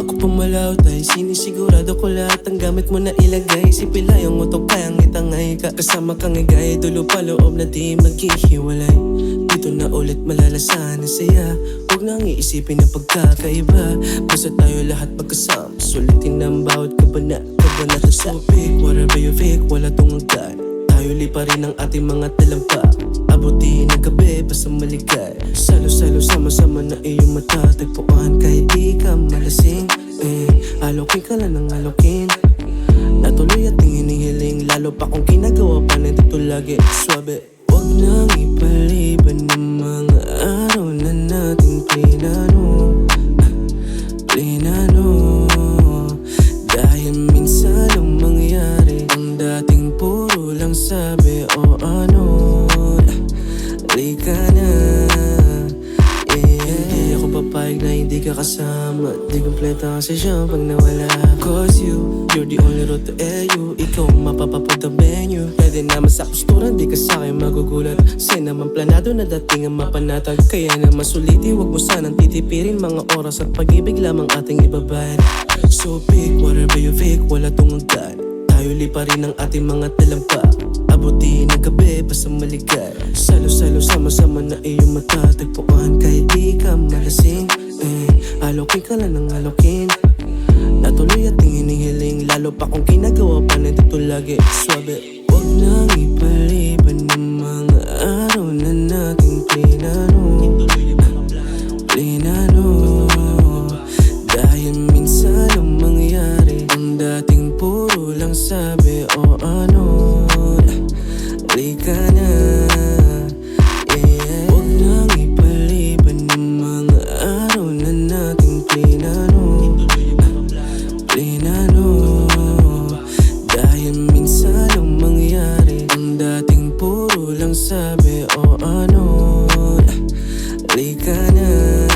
Ako pumalaw tayo Sinisigurado ko lahat ang gamit mo na ilagay. Si Pilay ang utok kayang itangay ka. Kasama kang igay Dulo pa loob na di maghihiwalay. Dito na ulit malalasan ang saya. Huwag nang iisipin na pagkakaiba. Basta tayo lahat magkasama. Sulitin ang bawat kabana Kabana to so big Whatever you think Wala tong agad Tayo lipa rin ang ating mga talampa Abuti gabi Basta maligay Salo-salo sama-sama na iyong matatagpuan. Kahit di ka malasing eh, Alokin ka lang ng alokin. Natuloy at hinihiling Lalo pa kung ginagawa pa nandito lagi. Swabe Huwag nang ipaliban ka kasama. Di kompleta kasi siya pag nawala. Cause you, you're the only road to LU Ikaw ang ang venue. Pwede naman sa postura, di ka sa akin magugulat. Sa'yo naman planado na dating ang mapanatag. Kaya naman suliti, wag mo sanang titipirin Mga oras at pag-ibig lamang ating ibabayad So big, whatever you think, wala tong agad Tayo lipa rin ang ating mga talampa. Abuti ng gabi, basta maligay Salo-salo, sama-sama na iyong matatagpuan. Kahit di ka na ng halokin Natuloy at hinihiling Lalo pa kung ginagawa pa nandito lagi. Swabe Huwag nang ipaliban ng mga araw na nating pinano. Pinano. Dahil minsan ang mangyari Ang dating puro lang sabi o ano. wanna